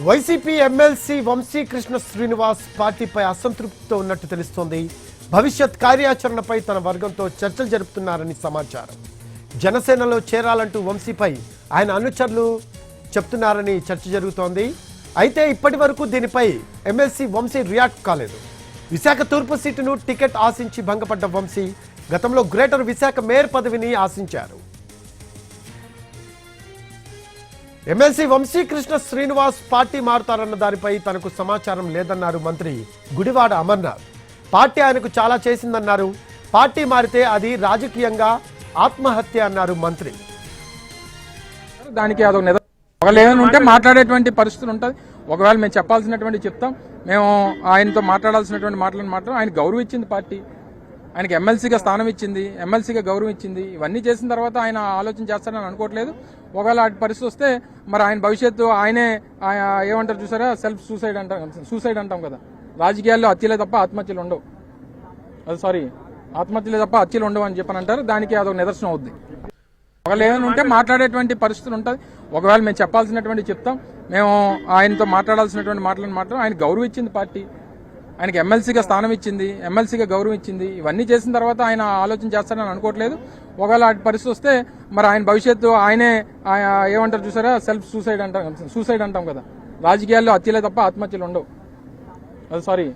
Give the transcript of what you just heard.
YCP MLC Vamsikrishna Srinivas పార్టీపై అసంతృప్తితో ఉన్నట్టు తెలుస్తోంది. భవిష్యత్ కార్యాచరణపై తన వర్గంతో చర్చలు జరుపుతున్నారని సమాచారం. జనసేనలో చేరాలంటూ వంశీపై ఆయన అనుచరులు చెప్తున్నారని చర్చ జరుగుతోంది. అయితే ఇప్పటి వరకు దీనిపై ఎమ్మెల్సీ వంశీ రియాక్ట్ కాలేదు. విశాఖ తూర్పు సీటును టికెట్ ఆశించి భంగపడ్డ వంశీ గతంలో గ్రేటర్ విశాఖ మేయర్ పదవిని ఆశించారు. ఎమ్మెల్సీ వంశీకృష్ణ శ్రీనివాస్ పార్టీ మారుతారన్న దానిపై తనకు సమాచారం లేదన్నారు మంత్రి గుడివాడ అమర్నాథ్. పార్టీ ఆయనకు చాలా చేసిందన్నారు. పార్టీ మారితే అది రాజకీయంగా ఆత్మహత్య అన్నారు మంత్రి. దానికి అదొక నిద ఒకవేళ ఏమైనా ఉంటే మాట్లాడేటువంటి పరిస్థితులు ఉంటుంది. ఒకవేళ మేము చెప్పాల్సినటువంటి చెప్తాం. మేము ఆయనతో మాట్లాడాల్సినటువంటి మాటలను మాట్లాడు ఆయన గౌరవించింది పార్టీ. ఆయనకి ఎమ్మెల్సీగా స్థానం ఇచ్చింది ఎమ్మెల్సీగా గౌరవం ఇచ్చింది. ఇవన్నీ చేసిన తర్వాత ఆయన ఆలోచన చేస్తారని అనుకోవట్లేదు. ఒకవేళ అటు పరిస్థితి వస్తే మరి ఆయన భవిష్యత్తు ఆయనే ఆయన ఏమంటారు చూసారా? సెల్ఫ్ సూసైడ్ అంటాం సూసైడ్ అంటాం కదా. రాజకీయాల్లో హత్యలే తప్ప ఆత్మహత్యలు ఉండవు. అది సారీ ఆత్మహత్యలే తప్ప హత్యలు ఉండవు అని చెప్పని అంటారు. దానికి అదొక నిదర్శనం అవుద్ది. ఒకవేళ ఏమైనా ఉంటే మాట్లాడేటువంటి పరిస్థితులు ఉంటుంది ఒకవేళ మేము చెప్పాల్సినటువంటి చెప్తాం. మేము ఆయనతో మాట్లాడాల్సినటువంటి మాటలను మాత్రం ఆయన గౌరవం ఇచ్చింది పార్టీ. ఆయనకి ఎమ్మెల్సీగా స్థానం ఇచ్చింది ఎమ్మెల్సీగా గౌరవం ఇచ్చింది. ఇవన్నీ చేసిన తర్వాత ఆయన ఆలోచన చేస్తారని అనుకోవట్లేదు. ఒకవేళ అటు పరిస్థితి వస్తే మరి ఆయన భవిష్యత్తు ఆయనే ఆయన ఏమంటారు చూసారా? సెల్ఫ్ సూసైడ్ అంటాం సూసైడ్ అంటాం కదా. రాజకీయాల్లో హత్యలే తప్ప ఆత్మహత్యలు ఉండవు. అది సారీ